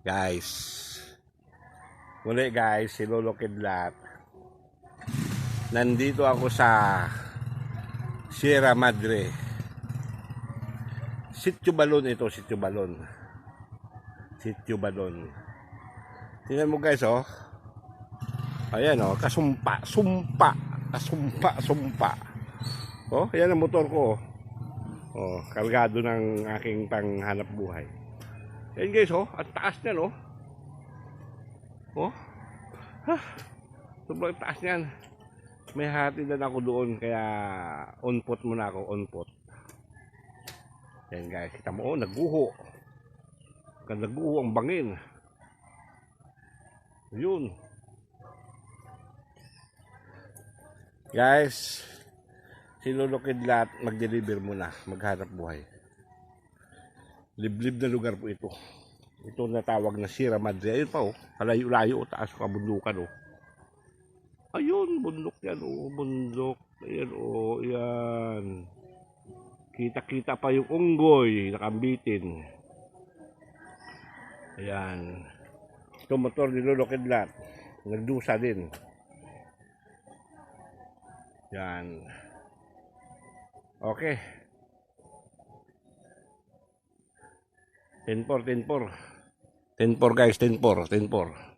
Guys. Muli guys, si Lolo Kidlat. Nandito ako sa Sierra Madre. Sitio Balon ito, Sitio Balon. Sitio Balon. Tingnan mo guys oh. Ayan oh, kasumpa, sumpa, kasumpa, sumpa. Oh, yan ang motor ko. oh. Oh, kargado ng aking panghanap buhay. Yan guys, oh, ang taas niyan, oh. Oh. Ha. Sobrang taas niyan. May hati na ako doon, kaya on pot muna ako, on pot. Yan guys, kita mo, oh, naguho. Naguho ang bangin. Yun. Guys, si Lolo Kidlat mag-deliver muna, maghanap buhay. Liblib na lugar po ito. Ito natawag na Sierra Madre. Ayun pa oh, kalayo-layo, taas kabundukan oh. Ayun, bundok yan oh, bundok. Ayan oh, yan. Kita-kita pa yung unggoy, nakambitin. Ayan. Ito motor ni Lolo Kidlat. Nagdusa din. Yan. Okay. 10-4, 10-4. 10-4 guys, 10-4, 10-4.